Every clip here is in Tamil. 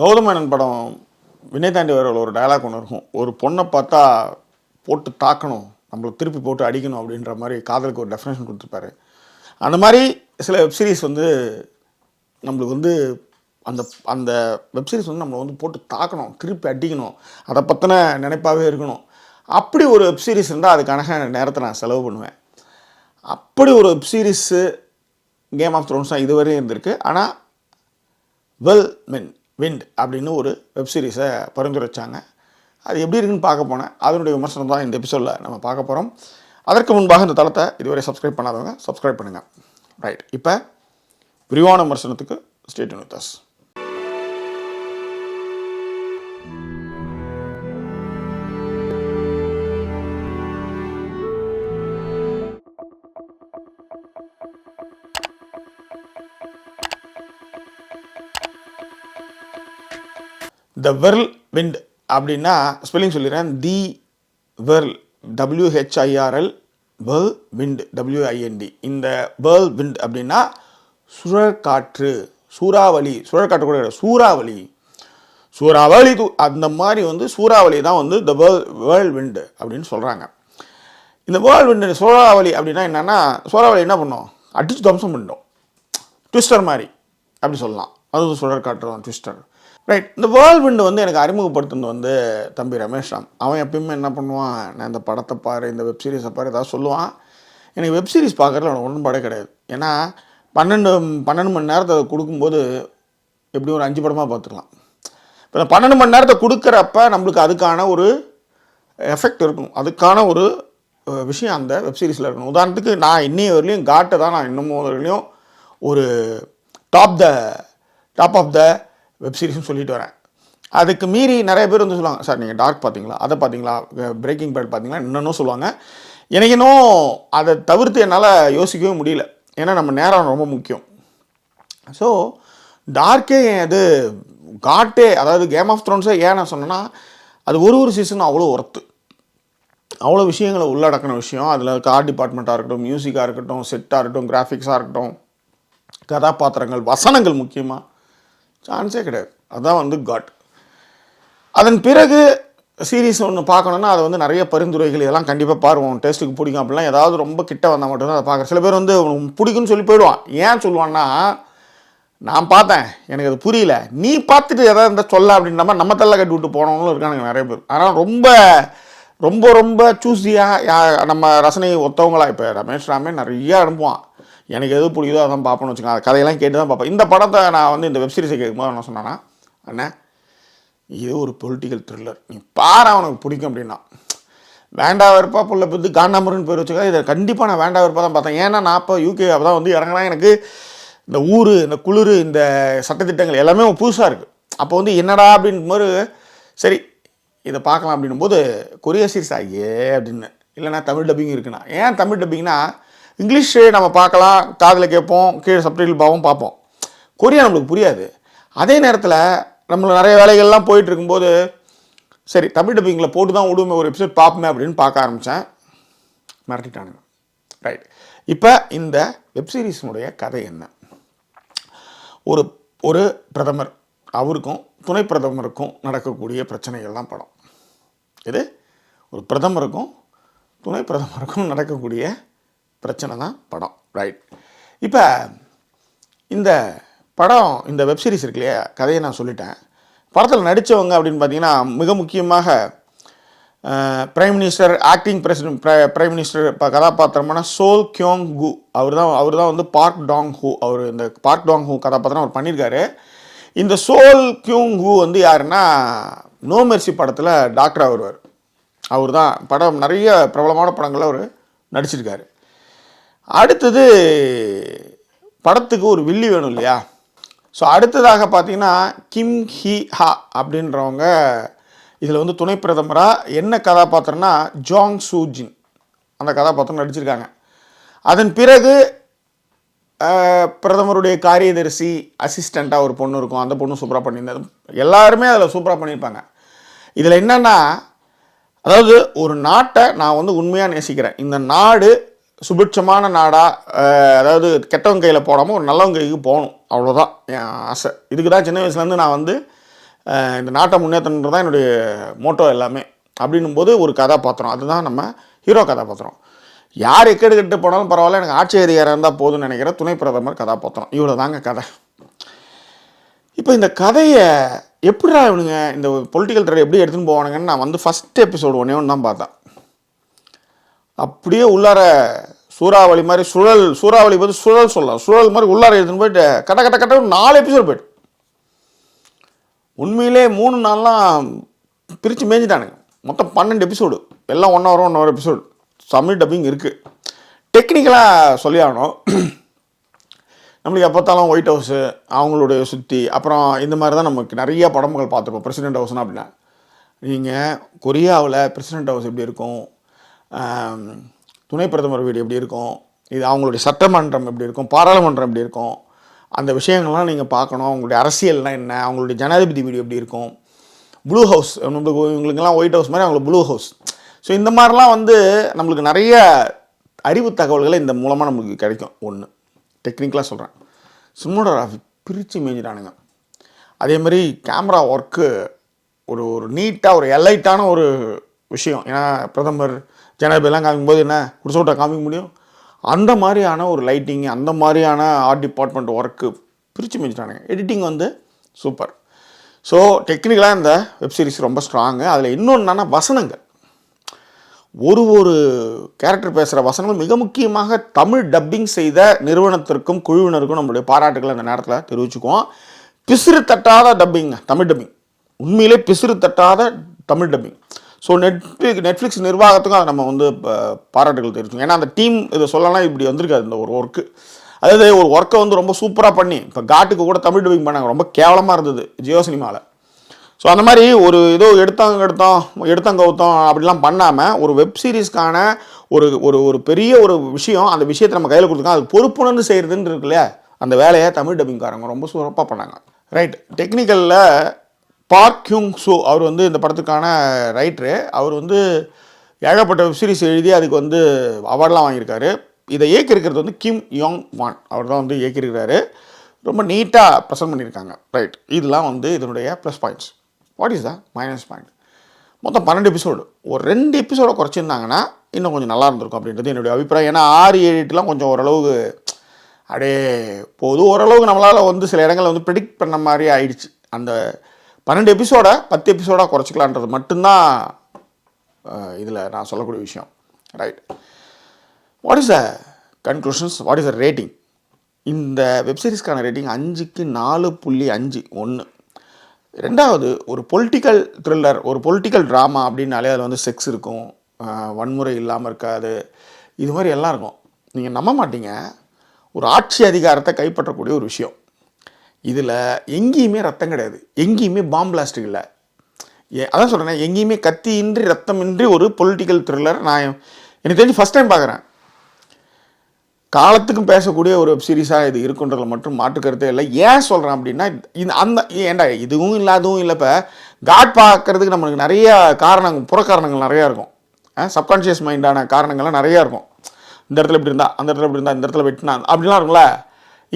கௌதமேனன் படம் வினய் தாண்டி வரவில் ஒரு டயலாக் ஒன்று இருக்கும். ஒரு பொண்ணை பார்த்தா போட்டு தாக்கணும். நம்மளை திருப்பி போட்டு அடிக்கணும் அப்படின்ற மாதிரி காதலுக்கு ஒரு டெஃபினேஷன் கொடுத்துருப்பாரு. அந்த மாதிரி சில வெப்சீரிஸ் வந்து நம்மளுக்கு வந்து அந்த அந்த வெப்சீரிஸ் வந்து நம்மளை வந்து போட்டு தாக்கணும். திருப்பி அடிக்கணும். அதை பற்றின நினைப்பாகவே இருக்கணும். அப்படி ஒரு வெப்சீரிஸ் இருந்தால் அதுக்கான நேரத்தை நான் செலவு பண்ணுவேன். அப்படி ஒரு வெப்சீரிஸு கேம் ஆஃப் த்ரோன்ஸ் தான் இதுவரையும் இருந்திருக்கு. ஆனால் வெல் மென் விண்ட் அப்படின்னு ஒரு வெப்சீரிஸை பரிந்துரைச்சாங்க. அது எப்படி இருக்குன்னு பார்க்க போனேன். அதனுடைய விமர்சனம் தான் இந்த எபிசோடில் நம்ம பார்க்க போகிறோம் அதற்கு முன்பாக இந்த தளத்தை இதுவரை சப்ஸ்கிரைப் பண்ணாதவங்க சப்ஸ்கிரைப் பண்ணுங்கள் ரைட் இப்போ விரிவான விமர்சனத்துக்கு state with the whirlwind அப்படின்னா ஸ்பெல்லிங் சொல்லிடுறேன். The whirl W H I R L whirlwind W I N D இந்த வேர்ல் விண்ட் அப்படின்னா சுழற்காற்று சூறாவளி சுழற்காற்று கூட சூறாவளி. சூறாவளி தூ அந்த மாதிரி வந்து சூறாவளி தான் வந்து த வேர்ல் வேர்ல்ட் விண்டு அப்படின்னு சொல்கிறாங்க இந்த வேர்ல்ட் விண்டு சூறாவளி அப்படின்னா என்னென்னா சூறாவளி என்ன பண்ணும்? அடிச்சு துவம்சம் பண்ணிடும். ட்விஸ்டர் மாதிரி அப்படி சொல்லலாம். அது சுழற் தான் ட்விஸ்டர் ரைட் இந்த வேர்ல்ட் விண்டு வந்து எனக்கு அறிமுகப்படுத்துனது வந்து தம்பி ரமேஷ் ராம். அவன் எப்பயுமே என்ன பண்ணுவான் நான் இந்த படத்தை பாரு இந்த வெப் சீரிஸை பாரு ஏதாவது சொல்லுவான். எனக்கு வெப் சீரிஸ் பார்க்குறதுல எனக்கு ஒன்றும் படம் கிடையாது. ஏன்னா பன்னெண்டு பன்னெண்டு மணி நேரத்தை கொடுக்கும்போது எப்படி ஒரு அஞ்சு படமாக பார்த்துக்கலாம். இப்போ இந்த பன்னெண்டு மணி நேரத்தை கொடுக்குறப்ப நம்மளுக்கு அதுக்கான ஒரு எஃபெக்ட் இருக்கும். அதுக்கான ஒரு விஷயம் அந்த வெப்சீரிஸில் இருக்கணும். உதாரணத்துக்கு நான் இன்னைய வரலையும் காட்டை தான் நான் இன்னமும் வரலையும் ஒரு top the top of the வெப்சீரிஸ்னு சொல்லிட்டு வரேன். அதுக்கு மீறி நிறைய பேர் வந்து சொல்லுவாங்க சார் நீங்கள் டார்க் பார்த்தீங்களா அதை பார்த்தீங்களா பிரேக்கிங் பேட் பார்த்தீங்களா இன்னும் சொல்லுவாங்க. எனக்கு இன்னும் அதை தவிர்த்து என்னால் யோசிக்கவே முடியல. ஏன்னா நம்ம நேரம் ரொம்ப முக்கியம். ஸோ டார்க்கே அது காட்டே அதாவது கேம் ஆஃப் த்ரோன்ஸே ஏன் நான் சொன்னேன்னா அது ஒரு ஒரு சீசன் அவ்வளோ ஒர்த்து அவ்வளோ விஷயங்களை உள்ளடக்கின விஷயம். அதில் கார் டிபார்ட்மெண்ட்டாக இருக்கட்டும் மியூசிக்காக இருக்கட்டும் செட்டாக இருக்கட்டும் கிராஃபிக்ஸாக இருக்கட்டும் கதாபாத்திரங்கள் வசனங்கள் முக்கியமாக சான்ஸே கிடையாது. அதுதான் வந்து காட் அதன் பிறகு சீரீஸ் ஒன்று பார்க்கணுன்னா அதை வந்து நிறைய பரிந்துரைகள் இதெல்லாம் கண்டிப்பாக பாருவோம். டேஸ்ட்டுக்கு பிடிக்கும் அப்படிலாம் ஏதாவது ரொம்ப கிட்ட வந்தால் மட்டும்தான் அதை பார்க்குறேன். சில பேர் வந்து உனக்கு பிடிக்கும்னு சொல்லி போயிடுவான். ஏன் சொல்லுவான்னா நான் பார்த்தேன். எனக்கு அது புரியல. நீ பார்த்துட்டு எதாவது இருந்தால் சொல்ல அப்படின்ற மாதிரி நம்ம தள்ள கட்டி விட்டு போனவங்களும் இருக்கானுங்க நிறைய பேர். ஆனால் ரொம்ப ரொம்ப ரொம்ப சூஸியாக நம்ம ரசனை ஒத்தவங்களா இப்போ ரமேஷ் ராமே நிறையா அனுப்புவான். எனக்கு எது பிடிக்குதோ அதான் பார்ப்பேன்னு வச்சுக்கோங்க. அந்த கதையெல்லாம் கேட்டு தான் பார்ப்பேன். இந்த படத்தை நான் வந்து இந்த வெப்சீரிஸை கேட்கும்போது என்ன சொன்னேன்னா அண்ணே இது ஒரு பொலிட்டிக்கல் த்ரில்லர் நீ பாரு அவனுக்கு பிடிக்கும் அப்படின்னா. வேண்டா வெறுப்பா புள்ள பற்றி காண்டாமருன்னு பேர் வச்சுக்கா. இதை கண்டிப்பாக நான் வேண்டா வெறுப்பாக தான் பார்த்தேன். ஏன்னா நான் இப்போ யூகே அப்போ தான் வந்து இறங்கினா எனக்கு இந்த ஊர் இந்த குளிர் இந்த சட்டத்திட்டங்கள் எல்லாமே புதுசாக இருக்குது அப்போ வந்து என்னடா அப்படின்ற சரி இதை பார்க்கலாம் அப்படின்னும் போது கொரியா சீரிஸ் ஆகியே அப்படின்னு. இல்லைன்னா தமிழ் டப்பிங் இருக்குண்ணா ஏன் தமிழ் டப்பிங்னா இங்கிலீஷ் நம்ம பார்க்கலாம் காதில் கேட்போம் கீழே சப்டைட்டில் பாவம் பார்ப்போம். கொரியா நம்மளுக்கு புரியாது. அதே நேரத்தில் நம்மளுக்கு நிறைய வேலைகள்லாம் போயிட்டு இருக்கும்போது சரி தமிழ் டப்பிங்கில் போட்டு தான் விடுமே ஒரு எபிசோட் பார்ப்போமே அப்படின்னு பார்க்க ஆரம்பித்தேன் மிரட்டிட்டானுங்க. ரைட் இப்போ இந்த வெப்சீரிஸினுடைய கதை என்ன? ஒரு ஒரு பிரதமர் அவருக்கும் துணை பிரதமருக்கும் நடக்கக்கூடிய பிரச்சனைகள் தான் படம். இது ஒரு பிரதமருக்கும் துணை பிரதமருக்கும் நடக்கக்கூடிய பிரச்சனை தான் படம் ரைட் இப்போ இந்த படம் இந்த வெப்சீரிஸ் இருக்கு இல்லையா கதையை நான் சொல்லிட்டேன். படத்தில் நடித்தவங்க அப்படின்னு பார்த்தீங்கன்னா மிக முக்கியமாக prime minister acting president prime minister இப்போ கதாபாத்திரமான சோல் கியோங் கு அவர் தான் அவர் தான் வந்து பார்க் டாங் ஹூ அவர் இந்த பார்க் டாங் ஹூ கதாபாத்திரம் அவர் பண்ணியிருக்காரு. இந்த சோல் கியூங் ஹூ வந்து யாருன்னா நோ மெர்சி படத்தில் டாக்டராக வருவார். அவர் தான் படம் நிறைய பிரபலமான படங்களில் அவர் நடிச்சிருக்காரு. அடுத்தது படத்துக்கு ஒரு வில்லி வேணும் இல்லையா? ஸோ அடுத்ததாக பார்த்தீங்கன்னா கிம் ஹி ஹா அப்படின்றவங்க இதில் வந்து துணை பிரதமராக என்ன கதாபாத்திரம்னா ஜாங் சூஜின் அந்த கதாபாத்திரம் நடிச்சிருக்காங்க. அதன் பிறகு பிரதமருடைய காரியதரிசி அசிஸ்டண்ட்டாக ஒரு பொண்ணு இருக்கும். அந்த பொண்ணு சூப்பராக பண்ணியிருந்தது. எல்லாருமே அதில் சூப்பராக பண்ணியிருப்பாங்க. இதில் என்னென்னா அதாவது ஒரு நாட்டை நான் வந்து உண்மையாக நேசிக்கிறேன். இந்த நாடு சுபிட்சமான நாடாக அதாவது கெட்டவங்க கையில் போடாமல் ஒரு நல்லவங்க கைக்கு போகணும். அவ்வளோதான் என் ஆசை. இதுக்கு தான் சின்ன வயசுலேருந்து நான் வந்து இந்த நாட்டை முன்னேற்றன்றது தான் என்னுடைய மோட்டோ எல்லாமே. அப்படின்னும் போது ஒரு கதாபாத்திரம். அதுதான் நம்ம ஹீரோ கதாபாத்திரம். யார் எக்கெடு கெட்டு போனாலும் பரவாயில்ல எனக்கு ஆட்சி அதிகாரம் இருந்தால் போதும்னு நினைக்கிற துணை பிரதமர் கதாபாத்திரம். இவ்வளோ தாங்க கதை. இப்போ இந்த கதையை எப்படிடா இவனுங்க இந்த பொலிட்டிக்கல் ட்ரெட் எப்படி எடுத்துன்னு போவானுங்கன்னு நான் வந்து ஃபஸ்ட் எபிசோடு ஒன்றே ஒன்று தான் பார்த்தேன். அப்படியே உள்ளார சூறாவளி மாதிரி சுழல் சூறாவளி பற்றி சுழல் சொல்லலாம். சுழல் மாதிரி உள்ளார எடுத்துன்னு போயிட்டு கட்ட கட்ட கட்ட நாலு எபிசோட் போயிட்டு. உண்மையிலே மூணு நாள்லாம் பிரித்து மேய்ஞ்சிட்டானுங்க. மொத்தம் பன்னெண்டு எபிசோடு எல்லாம் one hour one hour episode Tamil dubbing இருக்குது டெக்னிக்கலாக சொல்லி ஆகணும். நம்மளுக்கு எப்போ பார்த்தாலும் ஒயிட் ஹவுஸு அவங்களுடைய சுற்றி அப்புறம் இந்த மாதிரி தான் நமக்கு நிறைய படங்கள் பார்த்துருப்போம். பிரசிடென்ட் ஹவுஸ்னால் அப்படின்னா. நீங்கள் கொரியாவில் பிரசிடென்ட் ஹவுஸ் எப்படி இருக்கும்? துணை பிரதமர் வீடு எப்படி இருக்கும்? இது அவங்களுடைய சட்டமன்றம் எப்படி இருக்கும்? பாராளுமன்றம் எப்படி இருக்கும்? அந்த விஷயங்கள்லாம் நீங்கள் பார்க்கணும். அவங்களுடைய அரசியல்னால் என்ன? அவங்களுடைய ஜனாதிபதி வீடு எப்படி இருக்கும்? ப்ளூ ஹவுஸ் நம்மளுக்கு இவங்களுக்கெல்லாம் ஒயிட் ஹவுஸ் மாதிரி அவங்களுக்கு ப்ளூ ஹவுஸ் ஸோ இந்த மாதிரிலாம் வந்து நம்மளுக்கு நிறைய அறிவு தகவல்களை இந்த மூலமாக நம்மளுக்கு கிடைக்கும். ஒன்று டெக்னிக்கலாக சொல்கிறேன் சினிமோட்டோகிராஃபி பிரித்து மேய்ஞ்சிட்டானுங்க. அதே மாதிரி கேமரா ஒர்க்கு ஒரு ஒரு நீட்டாக ஒரு எலைட்டான ஒரு விஷயம். ஏன்னா பிரதமர் ஜனாதிபதிலாம் காமிக்கும்போது என்ன? குடிசோட்டை காமிக்க முடியும்? அந்த மாதிரியான ஒரு லைட்டிங் அந்த மாதிரியான ஆர்ட் டிபார்ட்மெண்ட் ஒர்க்கு பிரித்து மேய்ச்சிட்டானுங்க எடிட்டிங் வந்து சூப்பர் ஸோ டெக்னிக்கலாக இந்த வெப் சீரிஸ் ரொம்ப ஸ்ட்ராங்கு அதில் இன்னொன்று வசனங்கள். ஒரு ஒரு கேரக்டர் பேசுகிற வசனங்கள் மிக முக்கியமாக தமிழ் டப்பிங் செய்த நிறுவனத்திற்கும் குழுவினருக்கும் நம்மளுடைய பாராட்டுகளை அந்த நேரத்தில் தெரிவிச்சுக்குவோம். பிசிறு தட்டாத டப்பிங் தமிழ் டப்பிங் உண்மையிலே பிசிறு தட்டாத Tamil dubbing so Netflix Netflix நிர்வாகத்துக்கும் அதை நம்ம வந்து பாராட்டுகள் தெரிவிச்சோம் ஏன்னா அந்த டீம் இதை சொல்லலாம் இப்படி வந்திருக்காது இந்த ஒரு ஒர்க்கு அதாவது ஒரு ஒர்க்கை வந்து ரொம்ப சூப்பராக பண்ணி இப்போ காட்டுக்கு கூட தமிழ் டப்பிங் பண்ணாங்க. ரொம்ப கேவலமாக இருந்தது ஜியோ சினிமாவில் ஸோ அந்த மாதிரி ஒரு ஏதோ எடுத்தாங்க எடுத்தோம் எடுத்தாங்க கவுத்தோம் அப்படிலாம் பண்ணாமல் ஒரு வெப் சீரிஸ்க்கான ஒரு ஒரு ஒரு பெரிய ஒரு விஷயம் அந்த விஷயத்தை நம்ம கையில் கொடுத்துருக்கோம் அது பொறுப்புணர்ந்து செய்கிறதுன்னு இருக்குல்ல அந்த வேலையை தமிழ் டப்பிங்காரங்க ரொம்ப சிறப்பாக பண்ணாங்க. ரைட் டெக்னிக்கலில் பார்க் ஹியூங் சோ அவர் வந்து இந்த படத்துக்கான ரைட்ரு அவர் வந்து ஏகப்பட்ட வெப்சீரிஸ் எழுதி அதுக்கு வந்து அவார்ட்லாம் வாங்கியிருக்காரு. இதை இயக்கியிருக்கிறது வந்து கிம் யோங் வான் அவர் தான் வந்து இயக்கியிருக்கிறாரு. ரொம்ப நீட்டாக ப்ரெசென்ட் பண்ணியிருக்காங்க. ரைட் இதெல்லாம் வந்து இதனுடைய plus points what is the minus point மொத்தம் பன்னெண்டு எபிசோடு ஒரு ரெண்டு எபிசோட குறைச்சிருந்தாங்கன்னா இன்னும் கொஞ்சம் நல்லா இருந்திருக்கும் அப்படின்றது என்னுடைய அபிப்பிராயம். ஏன்னா ஆறு ஏழு எட்டுலாம் கொஞ்சம் ஓரளவுக்கு அப்படியே போது ஓரளவுக்கு நம்மளால் வந்து சில இடங்களில் வந்து ப்ரிடிக்ட் பண்ண மாதிரி ஆயிடுச்சு. அந்த பன்னெண்டு எபிசோடை பத்து எபிசோடாக குறைச்சிக்கலான்றது மட்டும்தான் இதில் நான் சொல்லக்கூடிய விஷயம். Right what is the conclusions what is the rating இந்த வெப்சீரிஸ்க்கான ரேட்டிங் அஞ்சுக்கு நாலு புள்ளி அஞ்சு ஒன்று ரெண்டாவது ஒரு பொலிட்டிக்கல் த்ரில்லர் ஒரு பொலிட்டிக்கல் ட்ராமா அப்படின்னாலே அதில் வந்து செக்ஸ் இருக்கும். வன்முறை இல்லாமல் இருக்காது. இது மாதிரி எல்லாம் இருக்கும். நீங்கள் நம்ப மாட்டீங்க. ஒரு ஆட்சி அதிகாரத்தை கைப்பற்றக்கூடிய ஒரு விஷயம். இதில் எங்கேயுமே ரத்தம் கிடையாது. எங்கேயுமே பாம்பு பிளாஸ்ட் இல்லை. ஏ அதான் சொல்கிறேன் எங்கேயுமே கத்தியின்றி ரத்தமின்றி ஒரு பொலிட்டிக்கல் த்ரில்லர் நான் எனக்கு தெரிஞ்சு ஃபஸ்ட் டைம் பார்க்குறேன். காலத்துக்கும் பேசக்கூடிய ஒரு வெப் சீரிஸாக இது இருக்குன்றதுல மட்டும் மாற்று கருத்தே இல்லை. ஏன் சொல்கிறேன் அப்படின்னா இந்த அந்த ஏன்டா இதுவும் இல்லை அதுவும் இல்லை இப்போ காட் பார்க்கறதுக்கு நம்மளுக்கு நிறைய காரணங்கள் புறக்காரணங்கள் நிறையா இருக்கும். சப்கான்ஷியஸ் மைண்டான காரணங்கள்லாம் நிறையா இருக்கும். இந்த இடத்துல இப்படி இருந்தால் அந்த இடத்துல இப்படி இருந்தால் இந்த இடத்துல வெட்டினா அப்படிலாம் இருக்கும்ல.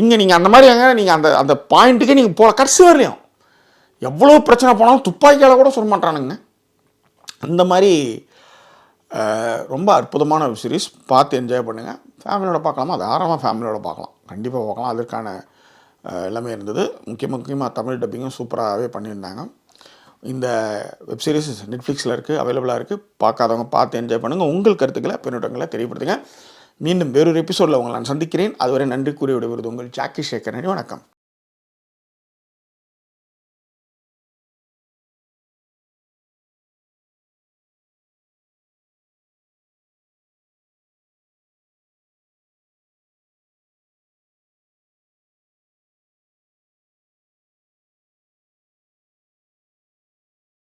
இங்கே நீங்கள் அந்த மாதிரி எங்கே நீங்கள் அந்த அந்த பாயிண்ட்டுக்கே நீங்கள் போகல. கடைசி வரலையும் எவ்வளோ பிரச்சனை போனாலும் துப்பாக்கியால் கூட சொல்ல மாட்டானுங்க. அந்த மாதிரி ரொம்ப அற்புதமான ஒரு சீரீஸ் பார்த்து என்ஜாய் பண்ணுங்கள் ஃபேமிலியோட பார்க்கலாமா? தாராளமாக ஃபேமிலியோட பார்க்கலாம். கண்டிப்பாக பார்க்கலாம். அதற்கான எல்லாமே இருந்தது. முக்கிய முக்கியமாக தமிழ் டப்பிங்கும் சூப்பராகவே பண்ணியிருந்தாங்க. இந்த வெப் சீரிஸ் நெட்ஃப்ளிக்ஸில் இருக்குது அவைலபிளாக இருக்குது பார்க்காதவங்க பார்த்து என்ஜாய் பண்ணுங்கள் உங்கள் கருத்துக்களை பின்னூட்டங்களை தெரியப்படுத்துங்க. மீண்டும் வேறொரு எபிசோடில் உங்களை நான் சந்திக்கிறேன். அதுவரை நன்றி கூறி விடுவது உங்கள் ஜாக்கி சேகரனி வணக்கம்.